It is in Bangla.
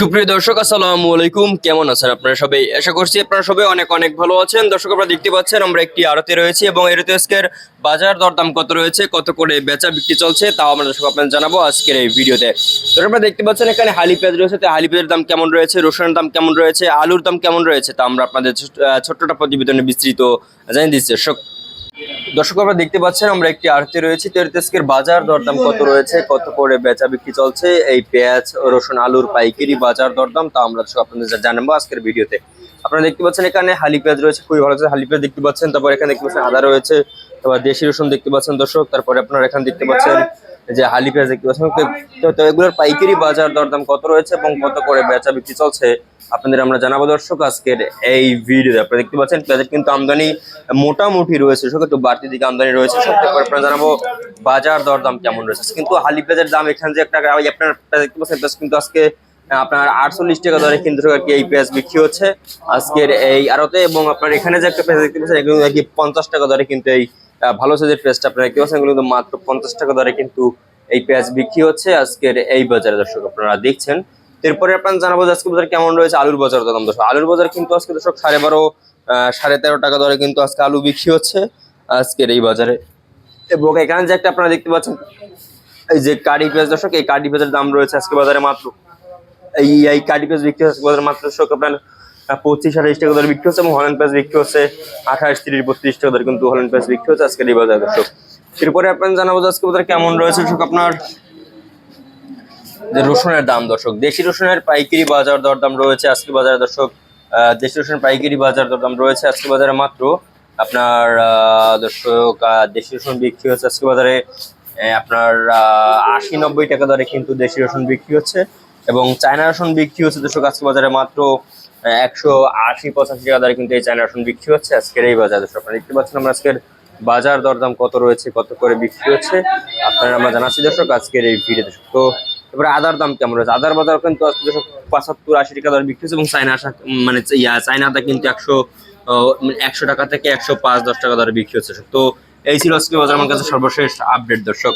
সুপ্রিয় দর্শক, আসসালামু আলাইকুম। কেমন আছেন আপনারা সবাই? আশা করছি আপনারা সবাই অনেক অনেক ভালো আছেন। দর্শক, আপনারা দেখতে পাচ্ছেন আমরা একটি আড়তে রয়েছি এবং এরতে আজকের বাজার দরদাম কত রয়েছে, কত করে বেচা বিক্রি চলছে তাও আমরা দর্শক আপনাদের জানাব আজকের এই ভিডিওতে। দর্শক, আপনারা দেখতে পাচ্ছেন এখানে হালি পেঁয়াজ রয়েছে, তো হালি পেঁয়াজের দাম কেমন রয়েছে, রসুনের দাম কেমন রয়েছে, আলুর দাম কেমন রয়েছে তা আমরা আপনাদের ছোট্টটা প্রতিবেদনে বিস্তৃত জানিয়ে দিচ্ছি। দর্শক দর্শক আপনারা দেখতে পাচ্ছেন, আমরা একটি আরতে রয়েছি। তো এর বাজার দরদাম কত রয়েছে, কত করে বেচা বিক্রি চলছে? এই পেঁয়াজ, রসুন, আলুর পাইকারি বাজার দরদাম, তা আমরা আপনাদের জানাব আজকের ভিডিওতে। আপনারা দেখতে পাচ্ছেন, এখানে হালি পেঁয়াজ রয়েছে, খুবই ভালো হালি পেঁয়াজ দেখতে পাচ্ছেন, তারপর এখানে দেখতে পাচ্ছেন আদা রয়েছে, তারপর দেশি রসুন দেখতে পাচ্ছেন দর্শক, তারপরে আপনারা এখানে দেখতে পাচ্ছেন যে হালি পেঁয়াজ দেখতে পাচ্ছেন তো- এগুলোর পাইকারি বাজার দরদাম কত রয়েছে এবং কত করে বেচা বিক্রি চলছে? আপনাদের আমরা জানাব দর্শক আজকের এই ভিডিওতে। আপনারা দেখতে পাচ্ছেন পেঁয়াজের কিন্তু আমদানি মোটামুটি রয়েছে সব একটু বাড়তি দিকে আমদানি রয়েছে সব থেকে আপনারা জানাব বাজার দরদাম কেমন রয়েছে। কিন্তু হালি পেঁয়াজের দাম এখানে যে একটা আপনার দেখতে পাচ্ছেন কিন্তু আজকে আপনার আটচল্লিশ টাকা দরে কিন্তু এই পেঁয়াজ বিক্রি হচ্ছে। আজকের এই আড়তে এবং আপনার এখানে যে একটা পেঁয়াজ দেখতে পাচ্ছেন, এগুলো আর কি পঞ্চাশ টাকা দরে কিন্তু এই ভালো সাইজের পেঁয়াজটা আপনারা দেখতে পাচ্ছেন কিন্তু মাত্র পঞ্চাশ টাকা দরে কিন্তু এই পেঁয়াজ বিক্রি হচ্ছে আজকের এই বাজারে, দর্শক আপনারা দেখছেন। এরপরে আপনার জানাব যে আজকে বাজার কেমন রয়েছে আলুর বাজার দাম, দর্শক। আলুর বাজার কিন্তু আজকে, দর্শক, সাড়ে বারো সাড়ে তেরো টাকা দরে কিন্তু আজকে আলু বিক্রি হচ্ছে আজকের এই বাজারে। এবং এখানে যে একটা আপনারা দেখতে পাচ্ছেন, এই যে কারি পেঁয়াজ, দর্শক, এই কারি পেঁয়াজের দাম রয়েছে আজকে বাজারে মাত্র এই কারি পেঁয়াজ বিক্রি হচ্ছে মাত্র দর্শক আপনার পঁচিশ, আঠাশ টাকা দরে বিক্রি হচ্ছে এবং হলেন পেঁয়াজ বিক্রি হচ্ছে আঠাশ, তিরিশ, বত্রিশ টাকা দরে কিন্তু হলেন পেঁয়াজ বিক্রি হচ্ছে আজকের এই বাজারে দর্শক। এরপরে আপনার জানাব আজকে বাজারে কেমন রয়েছে দর্শক আপনার, যে রসুনের দাম দর্শক। দেশি রসুনের পাইকারি বাজার দরদাম রয়েছে আজকে বাজারে দর্শক। দেশি রসুনের পাইকারি বাজার দরদাম রয়েছে আজকে বাজারে মাত্র আপনার দর্শক দেশি রসুন বিক্রি হচ্ছে আজকে বাজারে আপনার আশি, নব্বই টাকা দরে কিন্তু দেশি রসুন বিক্রি হচ্ছে। এবং চায়না রসুন বিক্রি হচ্ছে দর্শক আজকে বাজারে মাত্র একশো আশি পঁচাশি টাকা দরে কিন্তু এই চায়না রসুন বিক্রি হচ্ছে। আজকের এই বাজার দর্শক, আপনারা দেখতে পাচ্ছেন আমরা আজকের বাজার দরদাম কত রয়েছে, কত করে বিক্রি হচ্ছে, আপনারা আমরা জানাচ্ছি দর্শক আজকের এই ভিডিও দর্শক, তো এবারে আদার দাম কেমন রয়েছে? আদার বাজার কিন্তু আজকে দর্শক পঁচাত্তর আশি টাকা দরে বিক্রি হচ্ছে এবং চায়না আসা মানে ইয়া, চায়না আদা কিন্তু একশো একশো টাকা থেকে একশো পাঁচ, দশ টাকা দরে বিক্রি হচ্ছে। তো এই ছিল আজকে বাজার, আমার কাছে সর্বশেষ আপডেট দর্শক।